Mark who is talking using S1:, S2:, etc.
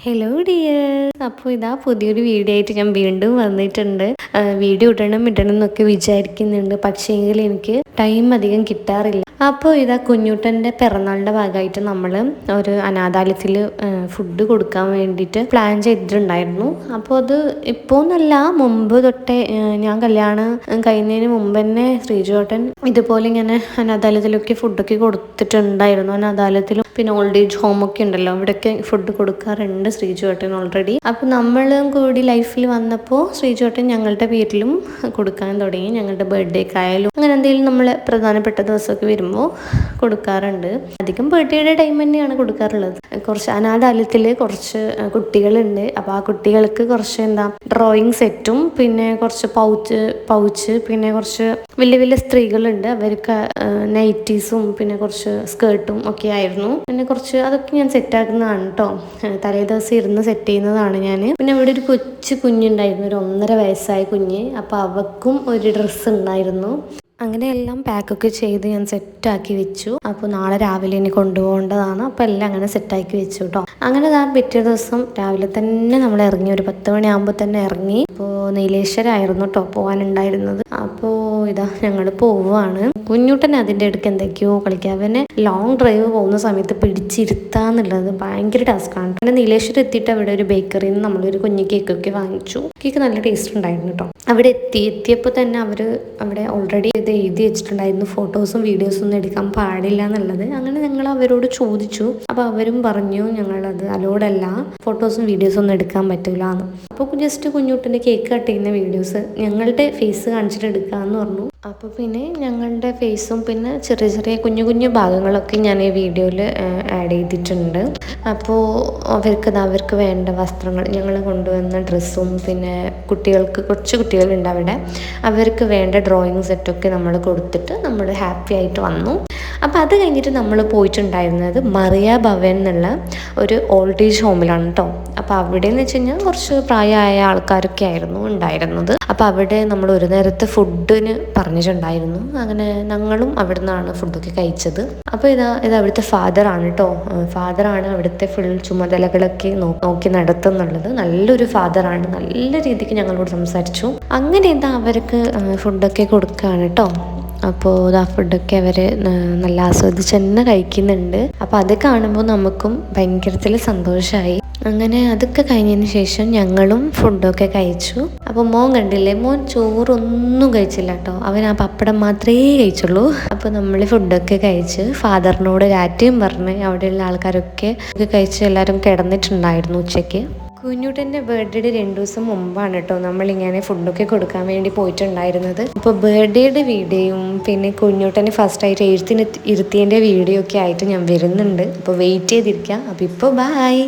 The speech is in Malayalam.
S1: ഹലോ ഡിയർ അപ്പോൾ ഇതാ പുതിയൊരു വീഡിയോ ആയിട്ട് ഞാൻ വീണ്ടും വന്നിട്ടുണ്ട്. വീഡിയോ ഇടണം ഇടണം എന്നൊക്കെ വിചാരിക്കുന്നുണ്ട്. പക്ഷേങ്കിൽ എനിക്ക് ടൈം അധികം കിട്ടാറില്ല. അപ്പോൾ ഇതാ കുഞ്ഞുട്ടന്റെ പിറന്നാളിന്റെ ഭാഗമായിട്ട് നമ്മൾ ഒരു അനാഥാലയത്തിൽ ഫുഡ് കൊടുക്കാൻ വേണ്ടിയിട്ട് പ്ലാൻ ചെയ്തിട്ടുണ്ടായിരുന്നു. അപ്പോൾ അത് ഇപ്പോൾ എന്നല്ല മുമ്പ് തൊട്ടേ ഞാൻ കല്യാണം കഴിഞ്ഞതിന് മുമ്പ് തന്നെ ശ്രീജോട്ടൻ ഇതുപോലെ ഇങ്ങനെ അനാഥാലയത്തിലൊക്കെ ഫുഡൊക്കെ കൊടുത്തിട്ടുണ്ടായിരുന്നു. അനാഥാലയത്തിലും പിന്നെ ഓൾഡ് ഏജ് ഹോമൊക്കെ ഉണ്ടല്ലോ ഇവിടെയൊക്കെ ഫുഡ് കൊടുക്കാറുണ്ട് ശ്രീജോട്ടൻ ഓൾറെഡി അപ്പോൾ നമ്മളും കൂടി ലൈഫിൽ വന്നപ്പോൾ ശ്രീചോട്ടൻ ഞങ്ങളുടെ വീട്ടിലും കൊടുക്കാൻ തുടങ്ങി. ഞങ്ങളുടെ ബർത്ത്ഡേക്കായാലും അങ്ങനെ എന്തെങ്കിലും നമ്മൾ പ്രധാനപ്പെട്ട ദിവസമൊക്കെ വരുമ്പോൾ കൊടുക്കാറുണ്ട്. അധികം ബർത്ത്ഡേയുടെ ടൈം തന്നെയാണ് കൊടുക്കാറുള്ളത്. കുറച്ച് അനാഥാലയത്തിൽ കുറച്ച് കുട്ടികളുണ്ട്. അപ്പോൾ ആ കുട്ടികൾക്ക് കുറച്ച് എന്താ ഡ്രോയിങ് സെറ്റും പിന്നെ കുറച്ച് പൗച്ച് പൗച്ച് പിന്നെ കുറച്ച് വലിയ വലിയ സ്ത്രീകളുണ്ട്. അവർക്ക് നൈറ്റീസും പിന്നെ കുറച്ച് സ്കേർട്ടും ഒക്കെ ആയിരുന്നു. പിന്നെ കുറച്ച് അതൊക്കെ ഞാൻ സെറ്റാക്കുന്നതാണ് കേട്ടോ തലേ ദിവസം ഇരുന്ന് സെറ്റ് ചെയ്യുന്നതാണ് ഞാൻ പിന്നെ ഇവിടെ ഒരു കൊച്ചു കുഞ്ഞുണ്ടായിരുന്നു ഒരു ഒന്നര വയസ്സായ കുഞ്ഞ്. അപ്പോൾ അവക്കും ഒരു ഡ്രസ്സ് ഉണ്ടായിരുന്നു. അങ്ങനെ എല്ലാം പാക്കൊക്കെ ചെയ്ത് ഞാൻ സെറ്റാക്കി വെച്ചു. അപ്പോൾ നാളെ രാവിലെ ഇനി കൊണ്ടുപോകേണ്ടതാണ്. അപ്പോൾ എല്ലാം അങ്ങനെ സെറ്റാക്കി വെച്ചു കേട്ടോ അങ്ങനെ ആ പിറ്റേ ദിവസം രാവിലെ തന്നെ നമ്മൾ ഇറങ്ങി ഒരു പത്ത് മണിയാകുമ്പോൾ തന്നെ ഇറങ്ങി. അപ്പോൾ നീലേശ്വരായിരുന്നു കേട്ടോ പോകാനുണ്ടായിരുന്നത് അപ്പോൾ ഇതാ ഞങ്ങൾ പോവുകയാണ് കുഞ്ഞുട്ടൻ അതിന്റെ അടുക്ക് എന്തൊക്കെയോ കളിക്കുക അവനെ ലോങ് ഡ്രൈവ് പോകുന്ന സമയത്ത് പിടിച്ചിരുത്താന്നുള്ളത് ഭയങ്കര ടാസ്ക്കാണ് പിന്നെ നീലേശ്വരം എത്തിയിട്ട് അവിടെ ഒരു ബേക്കറിയിൽ നിന്ന് നമ്മളൊരു കുഞ്ഞു കേക്കൊക്കെ വാങ്ങിച്ചു. കേക്ക് നല്ല ടേസ്റ്റ് ഉണ്ടായിരുന്നു കേട്ടോ അവിടെ എത്തി എത്തിയപ്പോൾ തന്നെ അവർ അവിടെ ഓൾറെഡി ഇത് എഴുതി വെച്ചിട്ടുണ്ടായിരുന്നു. ഫോട്ടോസും വീഡിയോസും ഒന്നും എടുക്കാൻ പാടില്ല എന്നുള്ളത്. അങ്ങനെ ഞങ്ങൾ അവരോട് ചോദിച്ചു. അപ്പോൾ അവരും പറഞ്ഞു ഞങ്ങളത് അലോഡല്ല ഫോട്ടോസും വീഡിയോസും ഒന്നും എടുക്കാൻ പറ്റില്ല എന്ന് അപ്പോൾ ജസ്റ്റ് കുഞ്ഞുട്ടിന്റെ കേക്ക് കട്ട് ചെയ്യുന്ന വീഡിയോസ് ഞങ്ങളുടെ ഫേസ് കാണിച്ചിട്ട് എടുക്കാമെന്ന് പറഞ്ഞു. അപ്പോൾ പിന്നെ ഞങ്ങളുടെ ഫേസും പിന്നെ ചെറിയ ചെറിയ കുഞ്ഞു കുഞ്ഞു ഭാഗങ്ങളൊക്കെ ഞാൻ ഈ വീഡിയോയിൽ ആഡ് ചെയ്തിട്ടുണ്ട്. അപ്പോൾ അവർക്ക് അവർക്ക് വേണ്ട വസ്ത്രങ്ങൾ ഞങ്ങൾ കൊണ്ടുവന്ന ഡ്രസ്സും പിന്നെ കുട്ടികൾക്ക് കുറച്ച് കുട്ടികളുണ്ട് അവിടെ. അവർക്ക് വേണ്ട ഡ്രോയിങ് സെറ്റൊക്കെ നമ്മൾ കൊടുത്തിട്ട് നമ്മൾ ഹാപ്പി ആയിട്ട് വന്നു. അപ്പോൾ അത് കഴിഞ്ഞിട്ട് നമ്മൾ പോയിട്ടുണ്ടായിരുന്നത് മറിയ ഭവൻ എന്നുള്ള ഒരു ഓൾഡ് ഏജ് ഹോമിലാണ് കേട്ടോ അപ്പോൾ അവിടെ എന്ന് വെച്ച് കഴിഞ്ഞാൽ കുറച്ച് പ്രായമായ ആൾക്കാരൊക്കെ ആയിരുന്നു ഉണ്ടായിരുന്നത്. അപ്പോൾ അവിടെ നമ്മൾ ഒരു നേരത്തെ ഫുഡിന് പറഞ്ഞിട്ടുണ്ടായിരുന്നു. അങ്ങനെ ഞങ്ങളും അവിടെ നിന്നാണ് ഫുഡൊക്കെ കഴിച്ചത്. അപ്പോൾ ഇതാ ഇത് അവിടുത്തെ ഫാദറാണ് കേട്ടോ ഫാദറാണ് അവിടുത്തെ ഫുൾ ചുമതലകളൊക്കെ നോക്കി നടത്തുന്നുള്ളത്. നല്ലൊരു ഫാദറാണ് നല്ല രീതിക്ക് ഞങ്ങളോട് സംസാരിച്ചു. അങ്ങനെ ഇതാ അവർക്ക് ഫുഡൊക്കെ കൊടുക്കുകയാണ് കേട്ടോ അപ്പോൾ ആ ഫുഡൊക്കെ അവർ നല്ല ആസ്വദിച്ച് തന്നെ കഴിക്കുന്നുണ്ട്. അപ്പോൾ അത് കാണുമ്പോൾ നമുക്കും ഭയങ്കരത്തിൽ സന്തോഷമായി അങ്ങനെ അതൊക്കെ കഴിഞ്ഞതിന് ശേഷം ഞങ്ങളും ഫുഡൊക്കെ കഴിച്ചു. അപ്പോൾ മോൻ കണ്ടില്ലേ മോൻ ചോറൊന്നും കഴിച്ചില്ല കേട്ടോ. അവൻ ആ പപ്പടം മാത്രമേ കഴിച്ചുള്ളൂ. അപ്പോൾ നമ്മൾ ഫുഡൊക്കെ കഴിച്ച് ഫാദറിനോട് രാറ്റയും പറഞ്ഞ് അവിടെയുള്ള ആൾക്കാരൊക്കെ ഒക്കെ കഴിച്ച് എല്ലാവരും കിടന്നിട്ടുണ്ടായിരുന്നു ഉച്ചയ്ക്ക്. കുഞ്ഞുട്ടന്റെ ബർത്ത്ഡേ രണ്ട് ദിവസം മുമ്പാണ് കേട്ടോ നമ്മളിങ്ങനെ ഫുഡൊക്കെ കൊടുക്കാൻ വേണ്ടി പോയിട്ടുണ്ടായിരുന്നത്. ഇപ്പോൾ ബർത്ത്ഡേയുടെ വീഡിയോയും പിന്നെ കുഞ്ഞുട്ടനെ ഫസ്റ്റ് ആയിട്ട് എഴുത്തിന് ഇരുത്തിയതിന്റെ വീഡിയോ ഒക്കെ ആയിട്ട് ഞാൻ വരുന്നുണ്ട്. അപ്പോൾ വെയിറ്റ് ചെയ്തിരിക്കാം. അപ്പോൾ ഇപ്പോൾ ബായ്